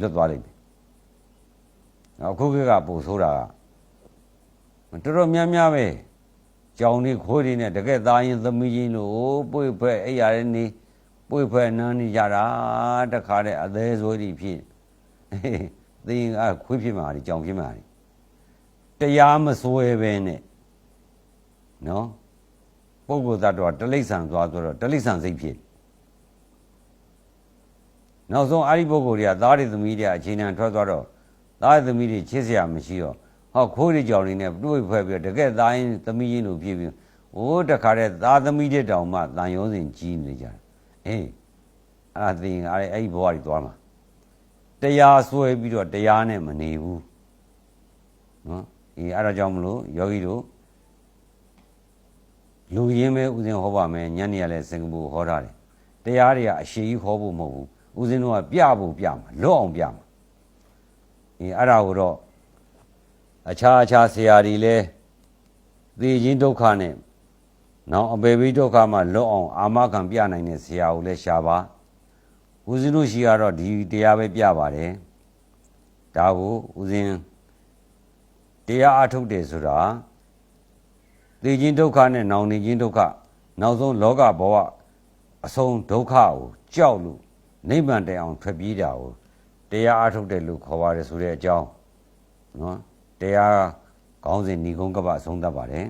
လွတ်သွားလိမ့်မယ်အခုခေတ်ကပို့ဆိုးတာကတော်တော်များများပဲကြောင်နေခိုးတွေနဲ့တကယ်သားရင်သမီးချင်းတို့ပွေဖက်အဲ့ရတဲ့နေပွေဖက်နန်းနေကြတာတခါတည်းအသေးဆွေးတွေဖြစ်သင်ကခွေးဖြစ်မှာလေကြောင်ဖြစ်မှာလေတရားမစွဲပဲနဲ့နော်ပုဂ္ဂိုလ်သတ္တဝါတလိ္ဆန်သွားဆိုတော့တလိ္ဆန်စိတ်ဖြစ် နောက်ဆုံးအဲ့ဒီပုဂ္ဂိုလ်တွေကသားတွေသမီးတွေအခြေခံထွက်သွားတော့သားတွေသမီးတွေချစ်စရာမရှိတော့ဟောခိုးတွေကြောင်နေနဲ့တွေးဖွဲ့ပြီးတော့တကယ်သားရင်သမီးရင်တို့ဖြစ်ပြီးဟိုးတခါတည်းသားသမီးတွေတောင်မှတန်ရုံးစင်ကြီးနေကြတယ်အေးအဲ့ဒါသင်အဲ့အဲ့ဒီဘဝကြီးသွားမှာတရားဆွဲပြီးတော့တရားနဲ့မနေဘူးနော်အေးအဲ့ဒါကြောင့်မလို့ယောဂီတို့လူရင်းပဲဥစဉ်ဟောပါမယ်ညနေရလဲစင်ကာပူဟောထားတယ်တရားတွေကအရှိကြီးဟောဖို့မဟုတ်ဘူး ဥစဉ်တော့ကပြဖို့ပြမှာလွတ်အောင်ပြမှာအေးအဲ့ဒါကိုတော့အခြားအခြားဆရာတွေလဲသေခြင်းဒုက္ခနဲ့နောက်အပေပိဒုက္ခမှလွတ်အောင်အာမခံပြနိုင်တဲ့ဆရာကိုလဲရှာပါဦးဇင်းတို့ရှိကတော့ဒီတရားပဲပြပါတယ်ဒါကိုဦးဇင်းတရားအထုတ်တယ်ဆိုတာသေခြင်းဒုက္ခနဲ့နောင်နေခြင်းဒုက္ခနောက်ဆုံးလောကဘဝအဆုံးဒုက္ခကိုကြောက်လို့ နိဗ္ဗာန်တိုင်အောင်ထွက်ပြေးတာကိုတရားအထုတ်တယ်လို့ခေါ်ပါတယ်ဆိုတဲ့အကြောင်းနော်တရားကောင်းစဉ်ဏီကုန်းကပ္ပအဆုံးသတ်ပါတယ်